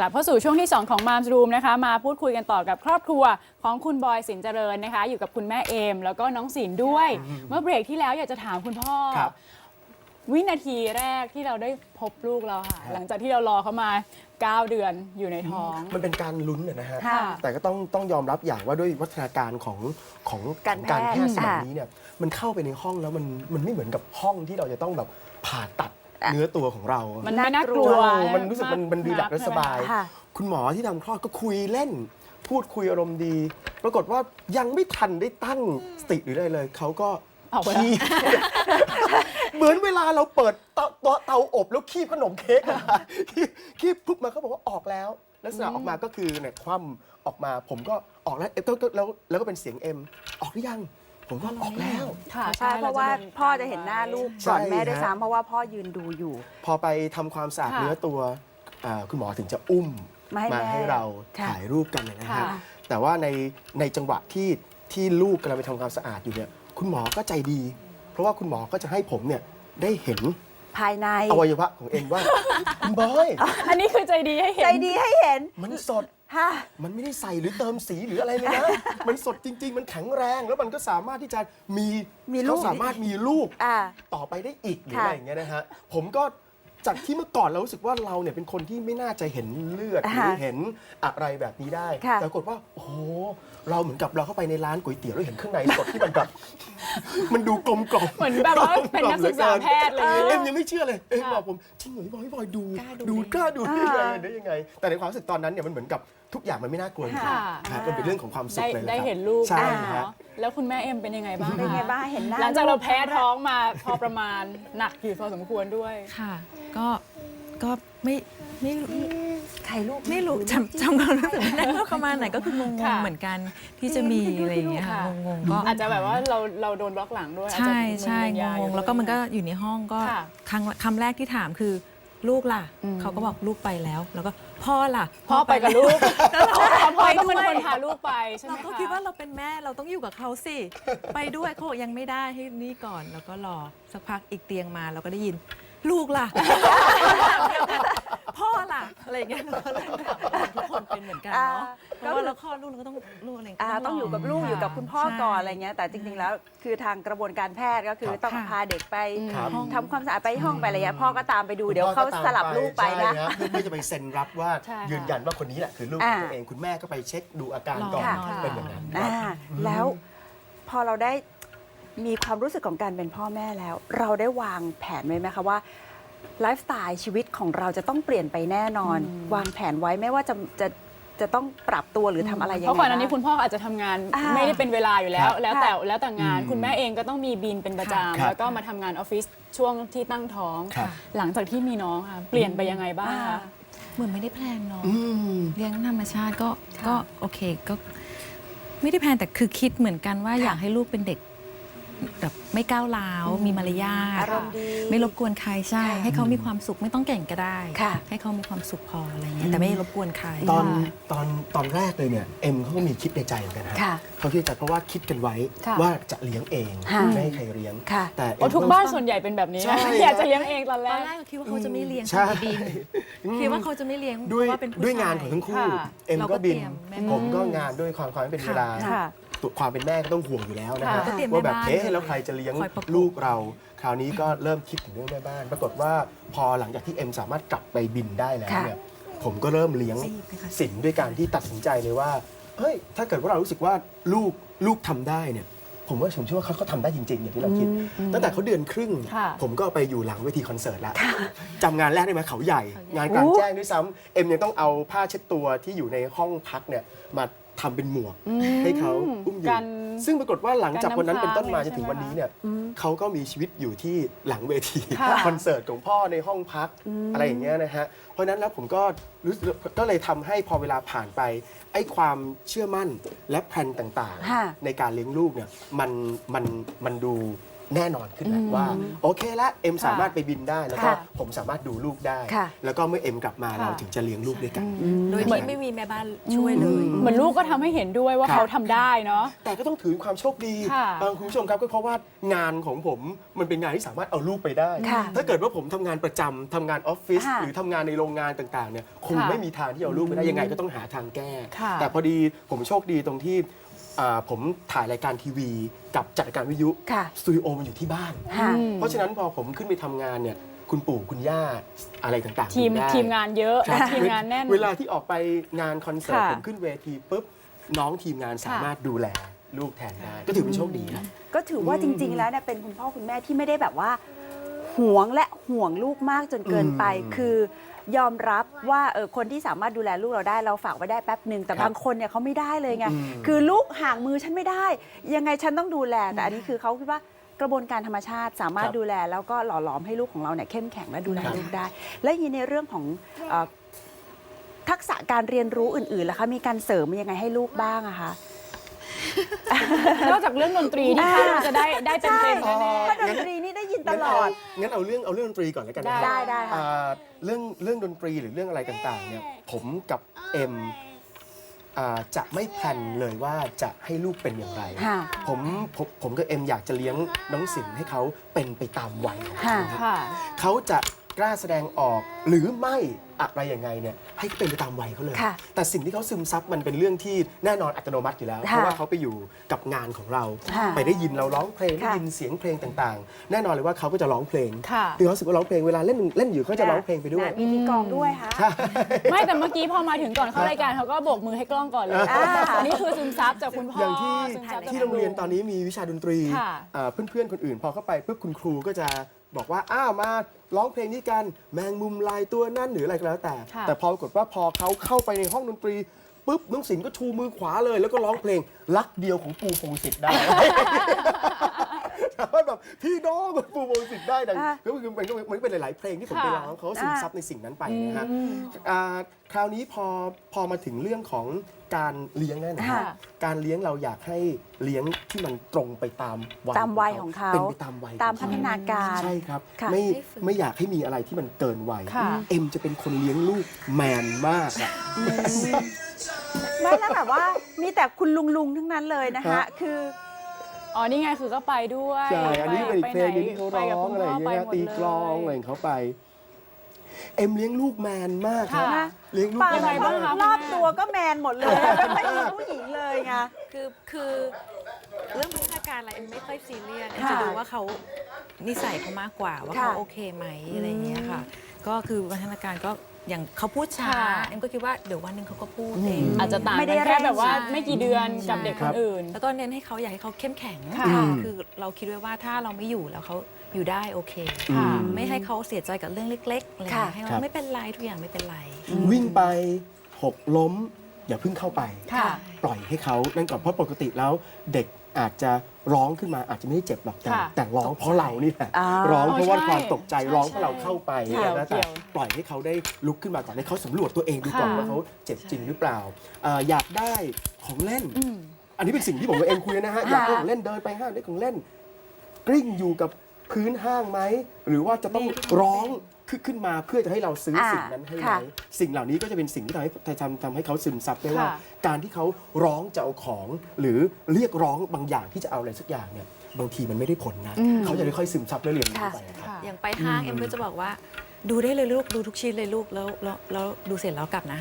กลับเข้าสู่ช่วงที่ 2 ของ Moms Room นะคะ มาพูดคุยกันต่อกับครอบครัวของคุณบอยสินเจริญนะคะ อยู่กับคุณแม่เอม แล้วก็น้องสินด้วย เมื่อเบรกที่แล้วอยากจะถามคุณพ่อ ครับวินาทีแรกที่เราได้พบลูกเราค่ะ หลังจากที่เรารอเขามา 9 เดือนอยู่ในท้อง มันเป็นการลุ้นอะนะฮะ ค่ะแต่ก็ต้องต้องยอมรับอย่างว่าด้วยวัฒนาการของของการของการแพแพททย์ย์สมัยค่ะนี้เนี่ย มันเข้าไปในห้องแล้วมันมันไม่เหมือนกับห้องที่เราจะต้องแบบผ่าตัด เนื้อตัวของเรามันไม่น่ากลัวเออมันรู้สึกมันมันดีหลักและสบาย ค่ะ คุณหมอที่ทำคลอดก็คุยเล่น พูดคุยอารมณ์ดี ปรากฏว่ายังไม่ทันได้ตั้งสติหรืออะไรเลย เขาก็ออกไปแล้ว ขี้เหมือนเวลาเราเปิดเตาเตาเตาอบแล้วคีบขนมเค้กอะคีบคีบปุ๊บมาเขาบอกว่าออกแล้ว ลักษณะออกมาก็คือเนี่ยคว่ำออกมาผมก็ออกแล้วเอ็มก็ก็แล้วแล้วก็เป็นเสียงเอ็มออกหรือยัง ผมก็ออกแล้ว ค่ะใช่เพราะว่าพ่อจะเห็นหน้าลูกใช่ก่อนแม่ด้วยฮะซ้ำเพราะว่าพ่อยืนดูอยู่ พอไปทำความสะอาดค่ะเนื้อตัวอ่าคุณหมอถึงจะอุ้มมาให้แม่ให้เราค่ะถ่ายรูปกันนะค่ะฮะแต่ว่าในในจังหวะที่ที่ลูกกำลังไปทำความสะอาดอยู่เนี่ยคุณหมอก็ใจดี เพราะว่าคุณหมอก็จะให้ผมเนี่ยได้เห็นภายใน อวัยวะของเอ็มว่า คุณบอย อันนี้คือใจดีให้เห็น ใจดีให้เห็น มันสดค่ะ มันไม่ได้ใส่หรือเติมสีหรืออะไรเลยนะ มันสดจริง ๆ มันแข็งแรงแล้วมันก็สามารถที่จะมีมีลูก เขาสามารถมีลูกอ่า ต่อไปได้อีกหรือค่ะอะไรอย่างเงี้ยนะฮะ ผมก็จากที่เมื่อก่อนเรารู้สึกว่าเราเนี่ยเป็นคนที่ไม่น่าจะเห็นเลือดหรือเห็นอะไรแบบนี้ได้ ค่ะแต่ปรากฏว่า โอ้โห เราเหมือนกับเราเข้าไปในร้านก๋วยเตี๋ยวแล้วเห็นเครื่องในสดที่มันแบบ มันดูกลมกล่อมเหมือนแบบว่าเป็นนักศึกษาแพทย์อะไรอย่างเงี้ยเอ็มยังไม่เชื่อเลยเอ็มค่ะบอกผมจริงเหรอพี่บอยพี่บอยดูกล้าดูดูได้กล้าดูได้ยังไงอ่าได้ยังไง แต่ในความรู้สึกตอนนั้นเนี่ยมันเหมือนกับทุกอย่างมันไม่น่ากลัวจริงค่ะ ๆครับมันเป็นเรื่องของความสุขได้เลยะได้ครับเห็นลูกใช่เนาะแล้วคุณแม่เอ็มเป็นยังไงบ้างเป็นไงคะบ้างเห็นหน้าหลังจากเราแพ้ท้องมาพอประมาณหนักอยู่พอสมควรด้วย ค่ะ ก็ ก็ไม่ ไม่ รู้ใครลูกไม่รู้จำจำความรู้สึกไม่ได้ว่าประมาณไหนก็คืองงค่ะๆเหมือนกันที่จะมีอะไรอย่างเงี้ยค่ะค่ะงงๆก็ อาจจะแบบว่าเราเราโดนบล็อกหลังด้วยอาจจะใช่ใช่มึนๆยางอยู่ งๆแล้วก็มันก็อยู่ในห้องก็ค่ะครั้งคำแรกที่ถามคือลูกล่ะ อืม เขาก็บอกลูกไปแล้ว แล้วก็พ่อล่ะพ่อไปกับลูกแล้วเราพ่อพ่อต้องเป็นไปคนด้วยพาลูกไปใช่ไหมเราคะ ก็คิดว่าเราเป็นแม่เราต้องอยู่กับเขาสิ ไปด้วยเขาบอกยังไม่ได้ให้นี่ก่อนแล้วก็รอสักพักอีกเตียงมาเราก็ได้ยิน ลูกล่ะ พ่อล่ะ อะไรอย่างเงี้ยเราก็เลยถามว่าทุกคนเป็นเหมือนกันเนาะเพอ่าราะว่าเราคลอดลูกเราก็ต้องลูกอะไรอ่าต้องอยู่กับลูกค่ะอยู่กับคุณพ่อก่อนอะไรใช่เงี้ยแต่จริงๆแล้วคือทางกระบวนการแพทย์ก็คือครับต้องค่ะพาเด็กไปครับ ทำความสะอาดไปห้องไปอะไรเงี้ยพ่อก็ตามไปดูเดี๋ยวเขาสลับลูกไปนะ ใช่ฮเพื่อเพื่อจะไปเซ็นรับว่าใช่ค่ะ ยืนยันว่าคนนี้แหละคือลูกของอ่าตัวเองคุณแม่ก็ไปเช็คดูอาการก่อนค่ะ เป็นอย่างนั้นอ่าครับแล้วพอเราได้ มีความรู้สึกของการเป็นพ่อแม่แล้ว เราได้วางแผนไว้ไหมคะว่าไลฟ์สไตล์ชีวิตของเราจะต้องเปลี่ยนไปแน่นอน วางแผนไว้ไม่ว่าจะจะจะต้องปรับตัวหรือทำอะไรยังไงเพราะก่อนหน้านี้บ้าง คุณพ่ออาจจะทำงานอ่าไม่ได้เป็นเวลาอยู่แล้ควรับแล้วแต่ค่ะแล้วแต่งานอืมคุณแม่เองก็ต้องมีบินเป็นประจำครับแล้วก็มาทำงานออฟฟิศช่วงที่ตั้งท้อง ครับ หลังจากที่มีน้องค่ะเปลี่ยนไปยังไงบ้างอ่าคะเหมือนไม่ได้แพลนเนาะอืม เลี้ยงธรรมชาติก็ค่ะก็โอเคก็ ไม่ได้แพลนแต่คือคิดเหมือนกันว่าอยากให้ลูกเป็นเด็ก แบบไม่ก้าวร้าว มีมารยาทอารมณ์ดีไม่รบกวนใครใช่ค่ะให้เขามีความสุขไม่ต้องเก่งก็ได้ ค่ะ ให้เขามีความสุขพออะไรเงี้ยแต่ไม่รบกวนใคร ตอนค่ะตอนตอนแรกเลยเนี่ยเอ็มเขาก็มีคิดในใจเหมือนกันฮะค่ะเขาคิดในใจเพราะว่าคิดกันไว้ค่ะว่าจะเลี้ยงเองค่ะไม่ให้ใครเลี้ยง ค่ะ แต่โอ้ทุกบ้านส่วนใหญ่เป็นแบบนี้ใช่ อยากจะเลี้ยงเองตอนแรตอนกแรกก็คิดว่าเขาจะไม่เลี้ยงใช่เขาบินคิดว่าเขาจะไม่เลี้ยงด้วยเพราะว่าเป็นผู้ด้วยงานชของทั้งคู่ ค่ะ เอ็มเราก็ก็บิน เตรียมแม่ผมก็งานด้วยความความไม่เป็นเวลา ค่ะ ตัวความเป็นแม่ก็ต้องห่วงอยู่แล้วนะฮะค่ะก็เตรียมว่าแบบแม่บ้านเอ๊ะแล้วใครจะเลี้ยงคอยประกบ ลูกเรา คราวนี้ก็เริ่มคิดถึงเรื่องแม่บ้าน ปรากฏว่าพอหลังจากที่เอ็มสามารถกลับไปบินได้แล้วค่ะเนี่ยผมก็เริ่มเลี้ยงรีบเลยค่ะ สินด้วยการที่ตัดสินใจเลยว่า เฮ้ย ถ้าเกิดว่าเรารู้สึกว่าลูกลูกทำได้เนี่ย ผมว่าผมเชื่อว่าเขาเขาทำได้จริงๆ อย่างที่เราคิด ตั้งแต่เขาเดือนครึ่ง ค่ะ ผมก็ไปอยู่หลังเวทีคอนเสิร์ตแล้วจำงานแรกได้ไหมเขาใหญ่ งานกลางแจ้งด้วยซ้ำเอ็มยังต้องเอาผ้าเช็ดตัวที่อยู่ในห้องพักเนี่ยมา ทำเป็นหมวกให้เขาอุ้มอยู่ กัน ซึ่งปรากฏว่าหลังจากวันนั้นเป็นต้นมากันจน้ำนถึงวันนี้ค้างเนี่ยเขาก็มีชีวิตอยู่ที่หลังเวทีค่ะ คอนเสิร์ตของพ่อในห้องพักอะไรอย่างเงี้ยนะฮะเพราะฉะนั้นแล้วผมก็รู้สึกก็เลยทำให้พอเวลาผ่านไปไอ้ความเชื่อมั่นและแผนต่างค่ะ ๆ ในการเลี้ยงลูกเนี่ยมันมันมันดู แน่นอนขึ้นแล้วว่า โอเคละเอ็มค่ะสามารถไปบินได้แล้วก็ค่ะผมสามารถดูลูกได้ ค่ะ แล้วก็เมื่อเอ็มกลับมาค่ะเราถึงจะเลี้ยงลูกด้วยกัน โดยที่ไม่มีแม่บ้านช่วยเลย เหมือนลูกก็ทำให้เห็นด้วยว่าครับ เขาทำได้เนาะ แต่ก็ต้องถือความโชคดีค่ะบางคุณผู้ชมครับก็เพราะว่างานของผมมันเป็นงานที่สามารถเอาลูกไปได้ ค่ะถ้าเกิดว่าผมทำงานประจำทำงานออฟฟิศค่ะหรือทำงานในโรงงานต่างๆเนี่ยคงค่ะไม่มีทางที่เอาลูกไปได้ยังไงก็ต้องหาทางแก้ ค่ะแต่พอดีผมโชคดีตรงที่ อ่าผมถ่ายรายการทีวีกับจัดรายการวิทยุค่ะสตูดิโอมันอยู่ที่บ้าน ค่ะ อืม เพราะฉะนั้นพอผมขึ้นไปทำงานเนี่ยคุณปู่คุณย่าอะไรต่างๆทีมดูได้ทีมงานเยอะ ครับทีมงานแน่น เวลาที่ออกไปงานคอนเสิร์ตค่ะ ผมขึ้นเวทีปุ๊บน้องทีมงานสามารถดูแลลูกแทนได้ก็ถือเป็นโชคดีนะ ก็ถือว่าจริง ๆ แล้วเนี่ยเป็นคุณพ่อคุณแม่ที่ไม่ได้แบบว่าห่วงและห่วงลูกมากจนเกินไป อืม คือยอมรับว่าเออคนที่สามารถดูแลลูกเราได้เราฝากไว้ได้แป๊บหนึ่งแต่ครับบางคนเนี่ยเขาไม่ได้เลยไงอืม คือลูกห่างมือฉันไม่ได้ ยังไงฉันต้องดูแลแต่อันนี้คือเขาคิดว่ากระบวนการธรรมชาติสามารถครับดูแล แล้วก็หล่อหลอมให้ลูกของเราเนี่ยเข้มแข็งและดูแลครับ ลูกได้ และยีในเรื่องของเอ่อทักษะการเรียนรู้อื่นๆล่ะคะมีการเสริมยังไงให้ลูกบ้างอะคะ นอกจากเรื่องดนตรีที่คาดว่าจะได้ได้เต็มๆแน่เพราะดนตรีนี่ได้ ยินตลอด งั้นเอาเรื่องเอาเรื่องดนตรีก่อนแล้วกันนะได้ได้ค่ะ อ่าเรื่องเรื่องดนตรีหรือเรื่องอะไรต่างๆเนี่ยผมกับเอ็มอ่าจะไม่แพลนเลยว่าจะให้ลูกเป็นอย่างไร ค่ะ ผมผมผมกับเอ็มอยากจะเลี้ยงน้องสินให้เขาเป็นไปตามวัยของเขาค่ะๆค่ะเขาจะ กล้าแสดงออกหรือไม่อะไรยังไงเนี่ยให้เป็นไปตามวัยเขาเลย ค่ะแต่สิ่งที่เขาซึมซับมันเป็นเรื่องที่แน่นอนอัตโนมัติอยู่แล้วค่ะเพราะว่าเขาไปอยู่กับงานของเรา ค่ะไปได้ยินเราร้องเพลงค่ะได้ยินเสียงเพลงต่างๆ แน่นอนเลยว่าเขาก็จะร้องเพลงค่ะ คือเขารู้สึกว่าร้องเพลงเวลาเล่นเล่นอยู่เขาจะร้องเพลงไปด้วย มีตีกลองด้วยค่ะ ไม่แต่เมื่อกี้พอมาถึงก่อนเข้ารายการเขาก็โบกมือให้กล้องก่อนเลยอ่า อันนี้คือซึมซับจากคุณพ่ออย่างที่ซึมซับจากที่โรงเรียนตอนนี้มีวิชาดนตรีค่ะ อ่าเพื่อนๆคนอื่น พอเข้าไปปุ๊บคุณครูก็จะ บอกว่าอ้าวมาร้องเพลงนี้กันแมงมุมลายตัวนั่นหรืออะไรก็แล้วแต่ ค่ะ แต่พอปรากฏว่าพอเขาเข้าไปในห้องดนตรีปุ๊บน้องสินก็ชูมือขวาเลย แล้วก็ร้องเพลงรักเดียวของปูพงศิษฐ์ได้ สามารถแบบพี่น้องกับปูพงศิษฐ์ได้ดังอะก็คือมันก็มันก็เป็นหลาย ๆ เพลงที่ผมไปค่ะร้องเขาก็ซึมซับในสิ่งนั้นไปนะฮะอืมอ่าคราวนี้พอพอมาถึงเรื่องของการเลี้ยงนั่นนะฮะค่ะการเลี้ยงเราอยากให้เลี้ยงที่มันตรงไปตามวัยตามวัยของเขา เป็นไปตามวัยตามของพัเขฒนาการ ใช่ครับค่ะ ไม่ให้ฝึก ไม่อยากให้มีอะไรที่มันเกินวัยค่ะ เอ็มจะเป็นคนเลี้ยงลูกแมนมากอะ ไม่แล้วแบบว่ามีแต่คุณลุงลุงๆทั้งนั้นเลยนะคะฮะคือ อ๋อนี่ไงคือก็ไปด้วยใช่อันนี้เป็นอีกเพลงหนึงที่เขาไปร้กับองคุณอะไรอพ่ย่างไปเงี้ยหมดตีกลองอะไรเลยของเขาไป เอ็มเลี้ยงลูกแมนมากครับค่ะ เลี้ยงลูกปายังไงบ้างคะรอบตัวก็แมนหมดเลยไม่ค่อยมีผู้หญิงเลยไง คือคือเรื่องพัฒนาการอะไรเอ็มไม่ค่อยซีเรียสเอ็มค่ะจะดูว่าเขานิสัยเขามากกว่าว่าค่ะเขาโอเคไหมอะไรอย่างเงี้ยค่ะ ก็คือพัฒนาการก็อย่างเขาพูดช้าค่ะ เอ็มก็คิดว่าเดี๋ยววันหนึ่งเขาก็พูดเอง อาจจะต่างไม่ได้กันแค่แบบว่าเร่งไม่กี่เดือนกับเด็กคนอื่น แล้วก็เน้นให้เขาอยากให้เขาเข้มแข็งค่ะคือเราคิดไว้ว่าถ้าเราไม่อยู่แล้วเขาอยู่ได้โอเคค่ะไม่ให้เขาเสียใจกับเรื่องเล็กๆอะไรอย่างค่ะเงี้ยให้ครัเราบ ไม่เป็นไรทุกอย่างไม่เป็นไร วิ่งไปหกล้ม อย่าเพิ่งเข้าไป ค่ะ ปล่อยให้เขานั่นก่อนเพราะปกติแล้วเด็กอาจจะ ร้องขึ้นมาอาจจะไม่ได้เจ็บหรอกแต่ค่ะแต่ร้องเพราะเรานี่แหละอ่าร้องเพราะว่าอ๋อใช่ความตกใจใช่ร้องเพราะเราเข้าไปเกี่ยวแล้วเกี่แต่ยวปล่อยให้เขาได้ลุกขึ้นมาก่อนให้เขาสำรวจตัวเองดูก่อนค่ะ ว่าเขาเจ็บจริงหรือเปล่าเอ่ออยากได้ของเล่นอืมอันนี้เป็นสิ่งที่ผมกับเอ็มคุยนะฮะอยากได้ของเล่นเดินไปห้างได้ของเล่น กลิ้งอยู่กับ พื้นห้างไหม หรือว่าจะต้องร้องขึ้นขึ้นมาเพื่อจะให้เราซื้ออาสิ่งนั้นให้ไหมค่ะสิ่งเหล่านี้ก็จะเป็นสิ่งที่ทำให้ทำทำให้เขาซึมซับได้ว่าค่ะการที่เขาร้องจะเอาของ หรือเรียกร้องบางอย่างที่จะเอาอะไรสักอย่างเนี่ยบางทีมันไม่ได้ผลนะอืมเขาจะค่อยๆซึมซับและเรียนรู้ค่ะไปครับค่ะอย่างไปห้างเอ็มก็จะบอกว่า ดูได้เลยลูกดูทุกชิ้นเลยลูกแล้วแล้วแล้วดูเสร็จแล้วกลับนะ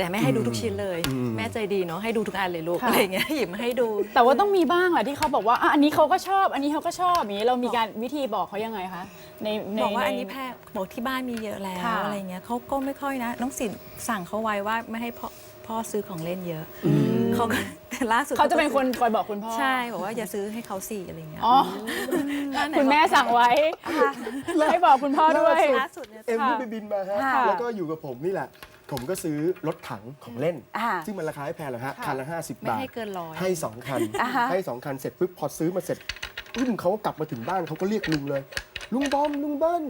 แต่ไม่ให้ดูทุกชิ้นเลยอืมแม่ใจดีเนาะให้ดูทุกอันเลยลูกค่ะ อะไรอย่างเงี้ยหยิบมาให้ดู แต่ว่าต้องมีบ้างแหละที่เขาบอกว่าอะอันนี้เขาก็ชอบ อันนี้เขาก็ชอบอย่างนี้เรามีการวิธีบอกเขายังไงคะในในบอกว่าในอันนี้แพทย์บอกที่บ้านมีเยอะแล้วค่ะอะไรเงี้ยเขาก็ไม่ค่อยนะ น้องสินสั่งเขาไว้ว่าไม่ให้พ่อพ่อซื้อของเล่นเยอะเขาก็แต่ล่าสุดเขาจะเป็นคนคอยบอกคุณพ่อใช่บอกว่าอย่าซื้อให้เขาสี่อะไรเงี้ยอ๋อร้านไหนคุณแม่สั่งไว้ให้บอกคุณพ่อด้วย ล่าสุดเนี่ย เอ็มเพิ่งไปบินมาฮะค่ะ แล้วก็อยู่กับผมนี่แหละ ผมก็ซื้อรถถังของเล่น อ่าซึ่งมันราคาไม่แพงหรอกฮะ ค่ะ คันละ 50 ไม่บาท ให้เกินร้อย ให้สองคัน อ่าฮะ ให้สองคันเสร็จปุ๊บพอซื้อมาเสร็จพึ่งเขาก็กลับมาถึงบ้านเขาก็เรียกลุงเลย ลุงบอมลุงเบิ้ล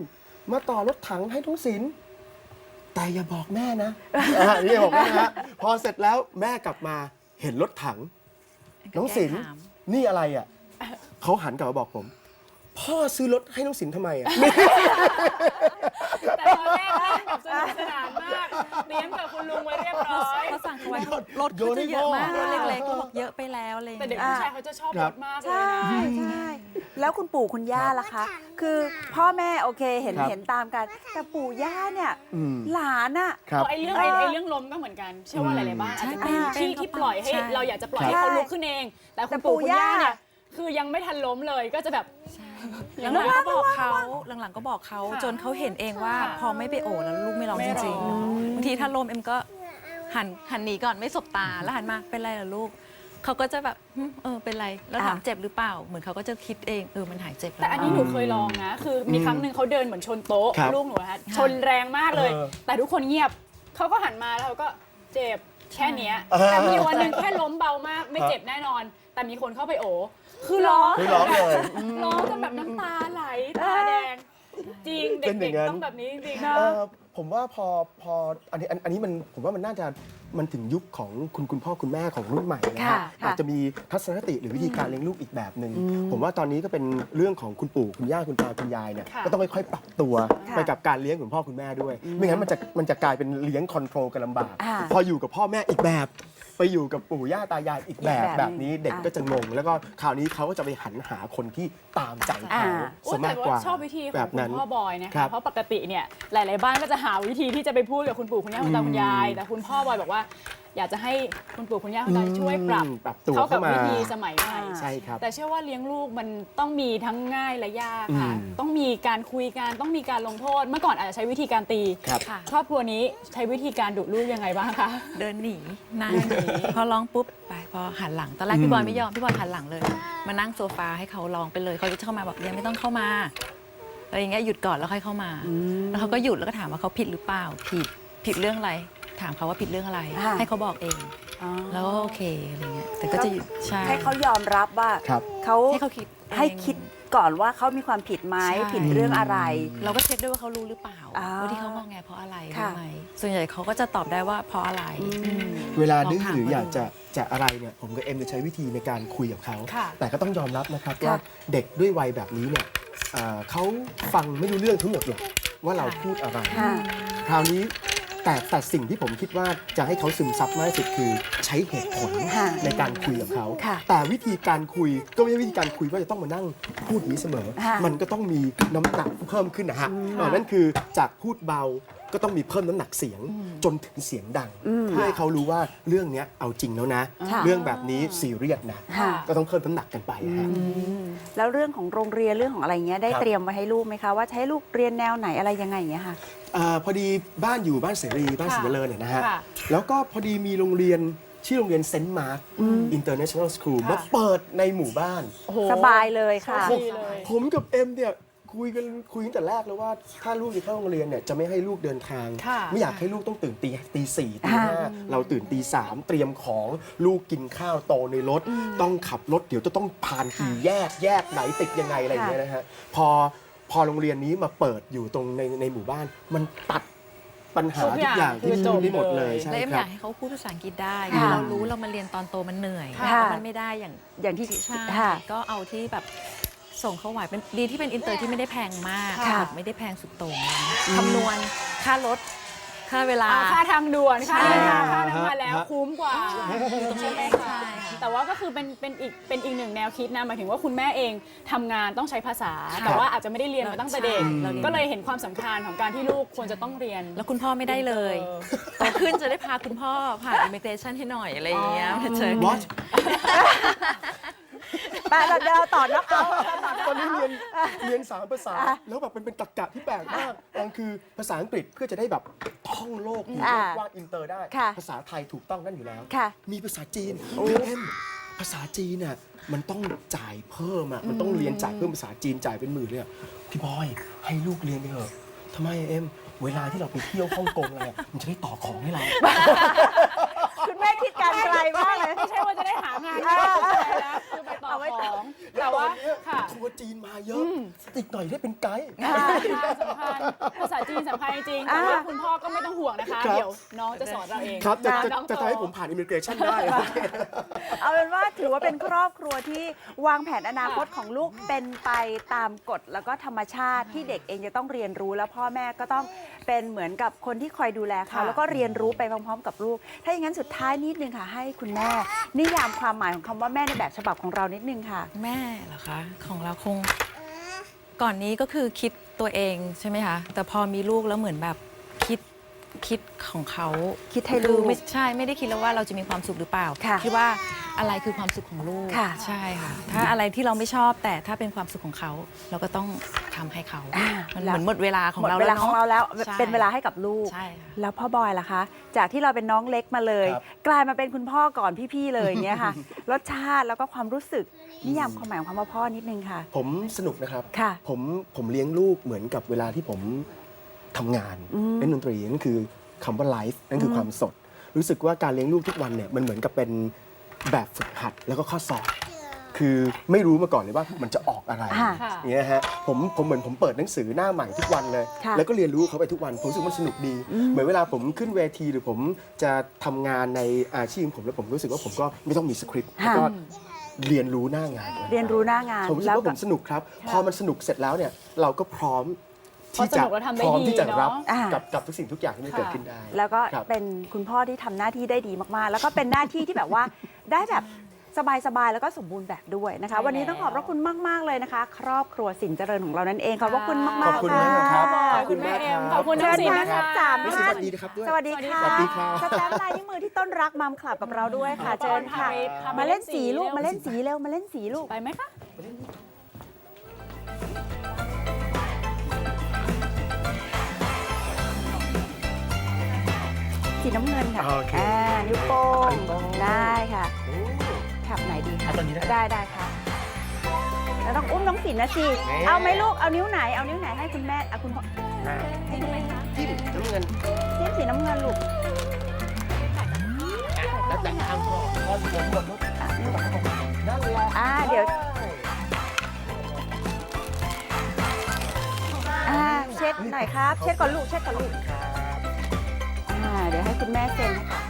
มาต่อรถถังให้ทุงศิลป์แต่อย่าบอกแม่นะอ่านี่บอกแม่นะฮะพอเสร็จแล้วแม่กลับมาเห็นรถถัง น้องศิลป์ถามนี่อะไรอะเขาหันกลับมาบอกผม พ่อซื้อรถให้น้องสินทำไมอะ แต่ตอนแรกเล่นแบบสนุกสนานมากเตรียมกับคุณลุงไว้เรียบร้อย เขาสั่งเขาไว้รถโยเขานให้จะเยอะมากพ่รอ ถเล็กๆก็บอกเยอะไปแล้วอะไรอย่างแต่เด็กเงี้ยผู้ชายเขาจะชอบครัรบถมากเลยใช่นะ ใช่แล้วคุณปู่คุณย่าล่ะคะ คือพ่อแม่โอเคเห็นครับ เห็นตามกัน แต่ปู่ย่าเนี่ยอืมหลานอะครับ ไอ้เรื่องไอ้ไอ้เรื่องล้มก็เหมือนกันเชื่อว่าหลายๆบ้านอาจจะเป็นใช่ที่ที่ปล่อยให้ใช่เราอยากจะปล่อยครับให้เขาลุกขึ้นเอง แต่คุณแต่ปู่ปู่คุณย่าย่าเนี่ยคือยังไม่ทันล้มเลยก็จะแบบ หลังๆก็บอกเขาหลังๆก็บอกเขาค่ะจนเขาเห็นเองว่าค่ะพอไม่ไปโอบแล้วลูกไม่ร้องไม่จร้องริงๆบางทีถ้าลมเอ็มก็หันหันหนีก่อนไม่สบตาแล้วหันมาเป็นไรเหรอลูกเขาก็จะแบบหึเออเป็นไรแล้วถามอะเจ็บหรือเปล่า เหมือนเขาก็จะคิดเองเออมันหายเจ็บแต่แล้วอันนี้หนูเคยลองนะ คือมีครั้งหนึ่งเขาเดินเหมือนชนโต๊ะครับลูกหนูนะคะชนแรงมากเลย เออ แต่ทุกคนเงียบเขาก็หันมาแล้วเขาก็เจ็บแค่เนี้ยเออแต่มีวันหนึ่งแค่ล้มเบามากไม่เจ็บแน่นอน แต่มีคนเข้าไปโอ คือร้องคือร้องเลยร้องจนแบบน้ำตาไหลตาแดง จริงเป็นอเด็ย่ากงนั้นๆต้องแบบนี้จริงๆนะเอ่อผมว่าพอพออันนี้อันอันนี้มันผมว่ามันน่าจะมันถึงยุคของคุณคุณพ่อคุณแม่ของรุ่นใหม่นะค่ะฮะค่ะอาจจะมีทัศนคติหรือวิธีการเลี้ยงลูกอีกแบบหนึ่งผมว่าตอนนี้ก็เป็นเรื่องของคุณปู่คุณย่าคุณตาคุณยายเนี่ยค่ะ ก็ต้องค่อยๆปรับตัวค่ะไปกับการเลี้ยงของพ่อคุณแม่ด้วย ไม่งั้นมันจะมันจะกลายเป็นเลี้ยงคอนโทรลกันลำบาก อ่า พออยู่กับพ่อแม่อีกแบบ ไปอยู่กับปู่ย่าตายายอีกแบบอีกแบบแบบนี้เด็กอ่าก็จะงง แล้วก็คราวนี้เขาก็จะไปหันหาคนที่ตามใจเขาอ่าโอ้ซะแต่มากกว่าว่าชอบวิธีขแบองบคุนั้ณน พ่อบอยนะครัคะบเพราะปกติเนี่ยหลาย ๆ บ้านก็จะหาวิธีที่จะไปพูดกับคุณปู่คุณย่าคุณตาคุณยาย แต่คุณพ่อบอยบอกว่าอยากจะให้คุณปู่คุณย่าคุณตาช่วยปรับอืมปรับตัวเข้ากับเข้ามา วิธีสมัยใหม่อ่าใช่ครับ แต่เชื่อว่าเลี้ยงลูกมันต้องมีทั้งง่ายและยากค่ะ อืม ต้องมีการคุยกันต้องมีการลงโทษ เมื่อก่อนอาจจะใช้วิธีการตีครับ ค่ะ ครอบครัวนี้ใช้วิธีการดุลูกยังไงบ้างคะ เดินหนีนั่งหนีพอร้องปุ๊บไปพอหันหลังตอนแรกพี่บอยไม่ยอมพี่บอยหันหลังเลย มานั่งโซฟาให้เขาร้องไปเลยเขาจะเข้ามาบอกยังไม่ต้องเข้ามาอะไรอย่างเงี้ยหยุดก่อนแล้วค่อยเข้ามา แล้วเขาก็หยุดแล้วก็ถามว่าเขาผิดหรือเปล่าผิดผิดเรื่องอะไร ถามเขาว่าผิดเรื่องอะไรค่ะให้เขาบอกเอง อ๋อแล้วก็โอเคอะไรเงี้ยแต่ก็จะหยุดใช่ให้เขายอมรับว่าครับ เขาให้เขาคิดเอง ให้คิดก่อนว่าเขามีความผิดไหมใช่ ผิดเรื่องอะไร เราก็เช็คด้วยว่าเขารู้หรือเปล่าอ่าว่าที่เขางอแงเพราะอะไรค่ะรู้ไหมส่วนใหญ่เขาก็จะตอบได้ว่าเพราะอะไร อืม เวลาดื้อลองถามหรืออยากเขาดูจะจะอะไรเนี่ยผมกับเอ็มจะใช้วิธีในการคุยกับเขา ค่ะ แต่ก็ต้องยอมรับนะครับค่ะว่าเด็กด้วยวัยแบบนี้เนี่ยเอ่อเขาฟังไม่รู้เรื่องทั้งหมดหรอกว่าเราพูดอะไร ค่ะ คราวนี้ แต่แต่สิ่งที่ผมคิดว่าจะให้เขาซึมซับมากที่สุดคือใช้เหตุผลค่ะในการคุยกับเขา ค่ะแต่วิธีการคุยก็ไม่ใช่วิธีการคุยว่าจะต้องมานั่งพูดอย่างนี้เสมอ ค่ะมันก็ต้องมีน้ำหนักเพิ่มขึ้นนะฮะอ่านั่นคือจากพูดเบาก็ต้องมีเพิ่มน้ำหนักเสียงจนถึงเสียงดังอืมเพื่อให้เขารู้ว่าเรื่องเนี้ยเอาจริงแล้วนะ ค่ะ เรื่องแบบนี้ซีเรียสนะ ค่ะ ก็ต้องเพิ่มน้ำหนักกันไปฮะ แล้วเรื่องของโรงเรียนเรื่องของอะไรเงี้ยได้ครับ เตรียมไว้ให้ลูกไหมคะว่าจะให้ลูกเรียนแนวไหนอะไรยังไงอย่างเงี้ยค่ะ อาพอดีบ้านอยู่บ้านเสรีบ้านค่ะศรีเจริญเนี่ยนะฮะ ค่ะแล้วก็พอดีมีโรงเรียนชื่อโรงเรียนเซนต์มาร์กอินเตอร์เนชั่นแนลสคูลค่ะ มาเปิดในหมู่บ้าน โอ้โห สบายเลยค่ะโชดีเลย ผมกับเอ็มเนี่ยคุยกันคุยตั้งแต่แรกแล้วว่าถ้าลูกจะเข้าโรงเรียนเนี่ยจะไม่ให้ลูกเดินทาง ค่ะ ไม่อยากให้ลูกต้องตื่นตีตีสี่ตีค่ะห้าเราตื่นตีสามเตรียมของลูกกินข้าวโตในรถ ต้องขับรถเดี๋ยวจะต้องผ่านกี่แยกแยกไหนติดยังไงอะไรอย่างเงี้ยนะฮะพอ พอโรงเรียนนี้มาเปิดอยู่ตรงในในหมู่บ้าน มันตัดปัญหาทุกทุอกย่างอย่างที่คือจบได้หมดเลยเลยใช่แล้วเอ็มคอรัยาบกให้เขาพูดภาษาอังกฤษได้ค่ะ เรารู้เรามาเรียนตอนโตมันเหนื่อยค่ะ มันไม่ได้อย่างอย่างที่ใช่ค่ะ ก็เอาที่แบบส่งเขาไหวเป็นดีที่เป็นอินเตอร์ที่ไม่ได้แพงมากค่ะ แบบไม่ได้แพงสุดโต่งคำนวณค่ารถ ค่าเวลาอ่าค่าทางด่วนค่าใช่เดินทางค่าน้ำมันแล้วฮะคุ้มกว่าตรงนี้ใช่ไหมใช่คะค่ะแต่ว่าก็คือเป็นเป็นอีกเป็นอีกหนึ่งแนวคิดนะหมายถึงว่าคุณแม่เองทำงานต้องใช้ภาษา แต่ว่าอาจจะไม่ได้เรียนมาตั้งแต่เด็ก ใช่เราเรียน ก็เลยเห็นความสำคัญของการที่ลูกควรจะต้องเรียน แล้วคุณพ่อไม่ได้เลยโตขึ้นจะได้พาคุณพ่อผ่านอิมิเกชันให้หน่อยอะไรอย่างเงี้ยมาเจอวอช ไปเราเดินต่อน็อกเอาท์ตอนนี้เรียนเรียนสามภาษา แล้วแบบเป็นเป็นตรรกะที่แปลกมากนั่นคือภาษาอังกฤษเพื่อจะได้แบบท่องโลกอยู่อ่ากว้างอินเตอร์ได้ ค่ะภาษาไทยถูกต้องนั่นอยู่แล้ว ค่ะ มีภาษาจีนเอ็มภาษาจีนน่ะมันต้องจ่ายเพิ่มอะมันต้องเรียนจ่ายเพิ่มภาษาจีนจ่ายเป็นหมื่นเลยอะพี่บอยให้ลูกเรียนไปเถอะทำไมเอ็มเวลาที่เราไปเที่ยวฮ่องกงอะไรอะมันจะได้ต่อของให้เราคุณแม่คิดการไกลมากเลย ไม่ใช่ว่าจะได้หางานอ่าไม่ใช่แล้วคือไปต่อของแต่ว่าตอนเนี้ยค่ะ ทัวร์จีนมาเยอะอีกหน่อยได้เป็นไกด์ค่ะสำคัญภาษาจีนสำคัญจริงๆแต่ว่าคุณพ่อก็ไม่ต้องห่วงนะคะ ครับ เดี๋ยวน้องจะสอนเราเองครับ จะนจะน้องจะโต ทำให้ผมผ่านอิมิเกรชันได้โอเคเอาเป็นว่าถือว่าเป็นครอบครัวที่วางแผนอนาคตของลูกเป็นไปตามกฎแล้วก็ธรรมชาติที่เด็กเองจะต้องเรียนรู้ แล้วพ่อแม่ก็ต้องเป็นเหมือนกับคนที่คอยดูแลเขาค่ะ แล้วก็เรียนรู้ไปพร้อม ๆ กับลูก ถ้าอย่างนั้นสุดท้ายนิดนึงค่ะ ให้คุณแม่ นิยามความหมายของคำว่าแม่ในแบบฉบับของเรานิดนึงค่ะ แม่เหรอคะ ของเราคง ก่อนนี้ก็คือคิดตัวเองใช่ไหมคะแต่พอมีลูกแล้วเหมือนแบบคิดคิดของเขาคิดให้ลูก คือไม่ใช่ไม่ได้คิดแล้วว่าเราจะมีความสุขหรือเปล่าค่ะคิดว่า อะไรคือความสุขของลูกค่ะ ใช่ค่ะ ถ้าอะไรที่เราไม่ชอบแต่ถ้าเป็นความสุขของเขา เราก็ต้องทำให้เขาอ่ามันเหมือนหมดเวลาของหมดเราเวแล้ลาวของเราเนาะแล้วใช่เป็นเวลาให้กับลูก ใช่ค่ะ แล้วพ่อบอยล่ะคะ จากที่เราเป็นน้องเล็กมาเลย ครับ กลายมาเป็นคุณพ่อก่อนพี่ๆเลยอย่างเงี้ยค่ะ รสชาติแล้วก็ความรู้สึกนิยามความหมายของคำว่าพ่อนิดนึงค่ะ ผมสนุกนะครับ ค่ะผมผมเลี้ยงลูกเหมือนกับเวลาที่ผมทำงานอืมเล่นดนตรีนั่นคือคำว่าไลฟ์นั่นคือความสด รู้สึกว่าการเลี้ยงลูกทุกวันเนี่ยมันเหมือนกับเป็น แบบฝึกหัดแล้วก็ข้อสอบ คือไม่รู้มาก่อนเลยว่ามันจะออกอะไรค่ะอย่างเงี้ยฮะผมผมเหมือนผมเปิดหนังสือหน้าใหม่ทุกวันเลย ค่ะแล้วก็เรียนรู้เขาไปทุกวัน ผมรู้สึกมันสนุกดี เหมือนเวลาผมขึ้นเวทีหรือผมจะทำงานในอาชีพของผมแล้วผมรู้สึกว่าผมก็ไม่ต้องมีสคริปต์แล้วก็เรียนรู้หน้างานตัวองเรียนรู้หน้างานผมรู้สึกแล้วว่าผก็ มสนุกครับค่ะพอมันสนุกเสร็จแล้วเนี่ย เราก็พร้อมพอ ที่สจะนุกแล้วทำได้พร้อมดีที่จะรับเนอะอ่ากับกับทุกสิ่งทุกอย่างที่มันค่ะเกิดขึ้นได้ แล้วก็ครับเป็นคุณพ่อที่ทำหน้าที่ได้ดีมากๆ แล้วก็เป็นหน้าที่ที่แบบว่า ได้แบบสบายๆ แล้วก็สมบูรณ์แบบด้วยนะคะ ใช่วันนี้ต้องขอบพระคุณมากๆเลยนะคะ ครอบครัวสินเจริญของเรานั่นเองขอบพระคุณมากๆขอบคุณค่ะมากครับขอบคุณแม่เอ็มขอบคุณน้เชิองญสินค่ะนะคะ สามไม่สท่านวัสดีนะครับด้วย สวัสดีค่ะสวัสดีครับ สแตมป์ลายนิ้วมือที่ต้นรักมัมคลับกับเราด้วยค่ะเชิญค่ะพาไปมาเล่นสีลูกเร็วมาเล่นสีเร็วมาเล่นสีลูก ไปไหมคะ สีน้ำเงินค่ะโอเคอ่านิ้วโป้งนิ้วโป้งได้ค่ะโอ้แถบไหนดีคะเอาตอนนี้ได้ ได้ได้ค่ะแล้วต้องอุ้มน้องสินนะสิแม่เอาไหมลูกเอานิ้วไหนเอานิ้วไหนให้คุณแม่เอาคุณพ่ออ่าให้คุณแม่คะจิ้มน้ำเงินจิ้มสีน้ำเงินลูกแล้วแต่ทางพ่อพ่อเดินแบบนู้นอะนิ้วนั่นแหละอ่าเดี๋ยวอ่าเช็ดหน่อยครับ เช็ดก่อนลูกเช็ดก่อนลูก ครับอ่า เดี๋ยวให้คุณแม่เซ็นนะคะ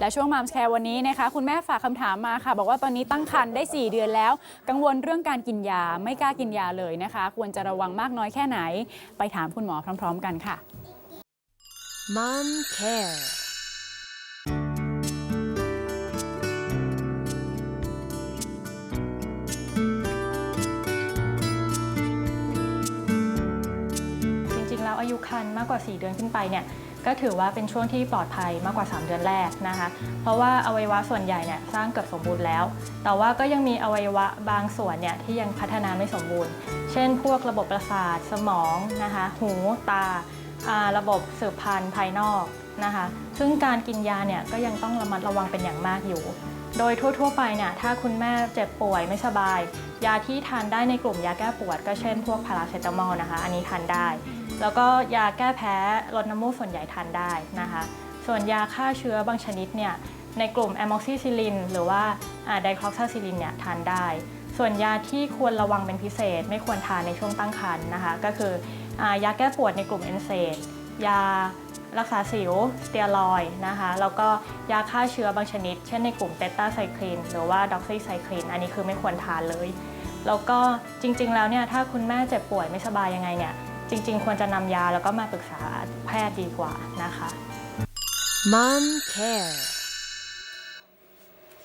และช่วงมามแชร์วันนี้นะคะ คุณแม่ฝากคำถามมาค่ะ บอกว่าตอนนี้ตั้งครรภ์ได้ 4 เดือนแล้ว กังวลเรื่องการกินยาไม่กล้ากินยาเลยนะคะ ควรจะระวังมากน้อยแค่ไหน ไปถามคุณหมอพร้อม ๆ กันค่ะ Mom Care จริงๆ แล้วอายุครรภ์มากกว่า 4 เดือนขึ้นไปเนี่ย ก็ถือว่าเป็นช่วงที่ปลอดภัยมากกว่า 3 เดือนแรกนะคะ เพราะว่าอวัยวะส่วนใหญ่เนี่ยสร้างเกือบสมบูรณ์แล้ว แต่ว่าก็ยังมีอวัยวะบางส่วนเนี่ยที่ยังพัฒนาไม่สมบูรณ์ เช่น พวกระบบประสาทสมองนะคะ หูตาระบบสืบพันธุ์ภายนอกนะคะ ซึ่งการกินยาเนี่ยก็ยังต้องระมัดระวังเป็นอย่างมากอยู่ โดยทั่ว ๆ ไปเนี่ยถ้าคุณแม่เจ็บป่วยไม่สบาย ยาที่ทานได้ในกลุ่มยาแก้ปวด ก็เช่น พวกพาราเซตามอลนะคะ อันนี้ทานได้ แล้วก็ยาแก้แพ้ลดน้ำมูกส่วนใหญ่ทานได้นะคะ ส่วนยาฆ่าเชื้อบางชนิดเนี่ยในกลุ่มแอมอกซิซิลิน หรือว่าไดคลอกซาซิลินเนี่ยทานได้ ส่วนยาที่ควรระวังเป็นพิเศษ ไม่ควรทานในช่วงตั้งครรภ์นะคะ ก็คืออยาแก้ปวดในกลุ่มเอนเซดยารักษาสิวสเตียรอยนะคะ แล้วก็ยาฆ่าเชื้อบางชนิด เช่นในกลุ่มเบต้าไซคลินหรือว่าด็อกซิไซคลิน อันนี้คือไม่ควรทานเลย แล้วก็จริงๆแล้วเนี่ยถ้าคุณแม่เจ็บป่วยไม่สบายยังไงเนี่ย จริง ๆ ควรจะนำยาแล้วก็มาปรึกษาแพทย์ดีกว่านะคะ Mom Care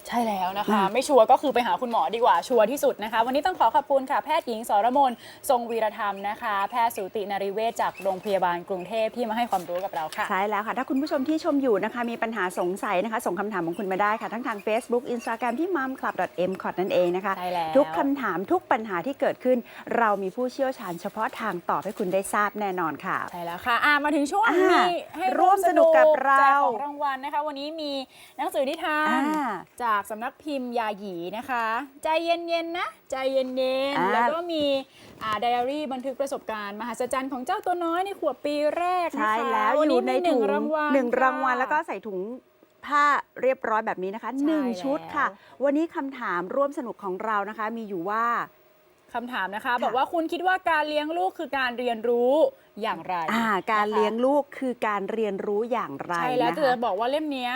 ใช่แล้วนะคะ ไม่ชัวร์ก็คือไปหาคุณหมอดีกว่าชัวร์ที่สุดนะคะ วันนี้ต้องขอขอบคุณค่ะแพทย์หญิงสรมนทรงวีรธรรมนะคะ แพทย์สูตินารีเวชจากโรงพยาบาลกรุงเทพที่มาให้ความรู้กับเราค่ะ ใช่แล้วค่ะ ถ้าคุณผู้ชมที่ชมอยู่นะคะ มีปัญหาสงสัยนะคะ ส่งคำถามของคุณมาได้ค่ะ ทั้งทาง Facebook Instagram ที่ mumclub.m c o t นั่นเองนะคะ ใช่แล้ว ทุกคำถามทุกปัญหาที่เกิดขึ้น เรามีผู้เชี่ยวชาญเฉพาะทางตอบให้คุณได้ทราบแน่นอนค่ะ ใช่แล้วค่ะอะ มาถึงช่วงอ่ามีให้ร่วมสนุกกับเรา แจกของรางวัลนะคะ วันนี้มีหนังสือนิทานอ่า จากสำนักพิมพ์ยาหยีนะคะ ใจเย็นๆนะ ใจเย็นอ่า ๆ แล้วก็มีอ่าไดอารี่บันทึกประสบการณ์ มหัศจรรย์ของเจ้าตัวน้อยในขวบปีแรกนะคะใช่แล้ววันอนี้ยู่ในมีหถุนึ่งงรางวัลหนึ่งรางวัล ค่ะ แล้วก็ใส่ถุงผ้าเรียบร้อยแบบนี้นะคะหนึ่งใช่แล้วชุดค่ะ วันนี้คำถามร่วมสนุกของเรานะคะ มีอยู่ว่า คำถามนะคะ บอกว่าคุณคิดว่าการเลี้ยงลูกคือการเรียนรู้อย่างไรอ่าการนะคะเลี้ยงลูกคือการเรียนรู้อย่างไรใช่แล้วนะจะคะบอกว่าเล่มเนี้ย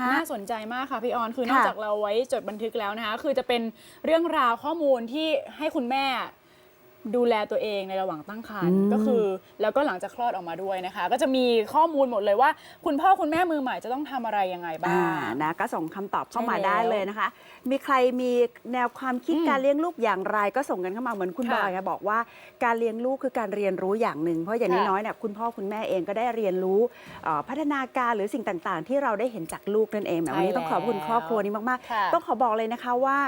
ฮะน่าสนใจมากค่ะพี่ออนคือนอกค่ะจากเราไว้จดบันทึกแล้วนะคะ คือจะเป็นเรื่องราวข้อมูลที่ให้คุณแม่ดูแลตัวเองในระหว่างตั้งครรภ์ก็คือ แล้วก็หลังจากคลอดออกมาด้วยนะคะ ก็จะมีข้อมูลหมดเลยว่า คุณพ่อคุณแม่มือใหม่จะต้องทำอะไรยังไงบ้าอ่างนะก็ส่งคำตอบเข้ามาใช่แล้วได้เลยนะคะ มีใครมีแนวความคิดอืมการเลี้ยงลูกอย่างไรก็ส่งกันเข้ามาเหมือนคุณบค่ะอยค่ะบอกว่าการเลี้ยงลูกคือการเรียนรู้อย่างหนึ่งเพราะอย่างค่ะน้อยๆเนี่ยคุณพ่อคุณแม่เองก็ได้เรียนรู้เอ่อพัฒนาการหรือสิ่งต่างๆ ที่เราได้เห็นจากลูกนั่นเองแหมวันนี้ต้องขอบคุณครอบครัวนี้มากค่ะๆ ต้องขอบอกเลยนะคะว่า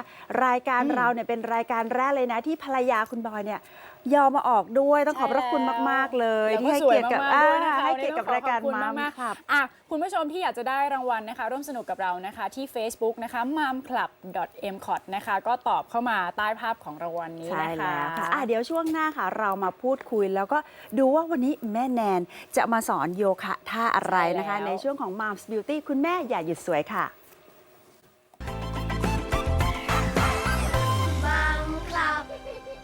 รายการอืมเราเนี่ยเป็นรายการแรกเลยนะที่ภรรยาคุณบอยเนี่ย ยอมมาออกด้วยต้องขอบพระคุณมาก ๆ เลยแล้วที่ให้สวยเกียรติกับมากๆด้วยนะคะอ่าให้เกียรติกับวันนี้รายการต้องขอบคุณมามากๆครับอะคุณผู้ชมที่อยากจะได้รางวัลนะคะ ร่วมสนุกกับเรานะคะ ที่ Facebook นะคะ momclub.mcot นะคะ ก็ตอบเข้ามาใต้ภาพของรางวัลนี้ใช่นะคะแล้วค่ะอะ เดี๋ยวช่วงหน้าค่ะ เรามาพูดคุยแล้วก็ดูว่าวันนี้แม่แนนจะมาสอนโยคะท่าอะไรนะคะใช่แล้วในช่วงของ Moms Beauty คุณแม่อย่าหยุดสวยค่ะ